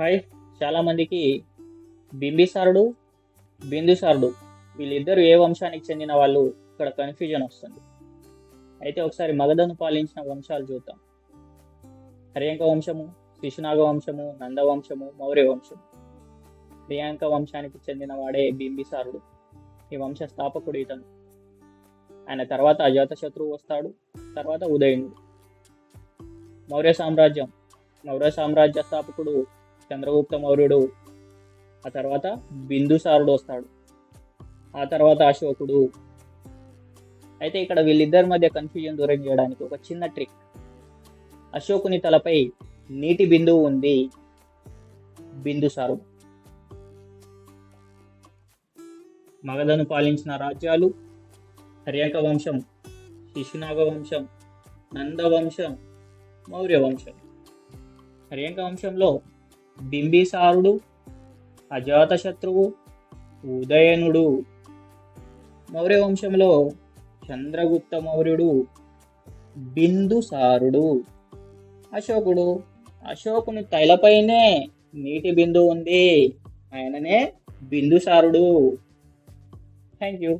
Hi. చాలామందికి బింబిసారుడు బిందుసారుడు వీళ్ళిద్దరు ఏ వంశానికి చెందిన వాళ్ళు? ఇక్కడ కన్ఫ్యూజన్ వస్తుంది. అయితే ఒకసారి మగధను పాలించిన వంశాలు చూద్దాం. హరియంక వంశము శిశునాగ వంశము నందవంశము మౌర్య వంశము. హరియాంక వంశానికి చెందిన వాడే బింబిసారుడు. ఈ వంశ స్థాపకుడు ఇతను. ఆయన తర్వాత అజాతశత్రువు వస్తాడు తర్వాత ఉదయనుడు మౌర్య సామ్రాజ్యం. మౌర్య సామ్రాజ్య స్థాపకుడు చంద్రగుప్త మౌర్యుడు ఆ తర్వాత బిందుసారుడు వస్తాడు ఆ తర్వాత అశోకుడు. అయితే ఇక్కడ వీళ్ళిద్దరి మధ్య కన్ఫ్యూజన్ దూరం చేయడానికి ఒక చిన్న ట్రిక్ అశోకుని తలపై నీటి బిందువు ఉంది బిందుసారుడు. మగధను పాలించిన రాజ్యాలు హర్యాక వంశం శిశునాగ వంశం నందవంశం మౌర్య వంశం హర్యాంక వంశంలో బింబిసారుడు అజాతశత్రువు ఉదయనుడు. మౌర్య వంశంలో చంద్రగుప్త మౌర్యుడు బిందుసారుడు. అశోకుడు అశోకుని తలపైనే నీటి బిందు ఉంది. ఆయననే బిందుసారుడు. Thank you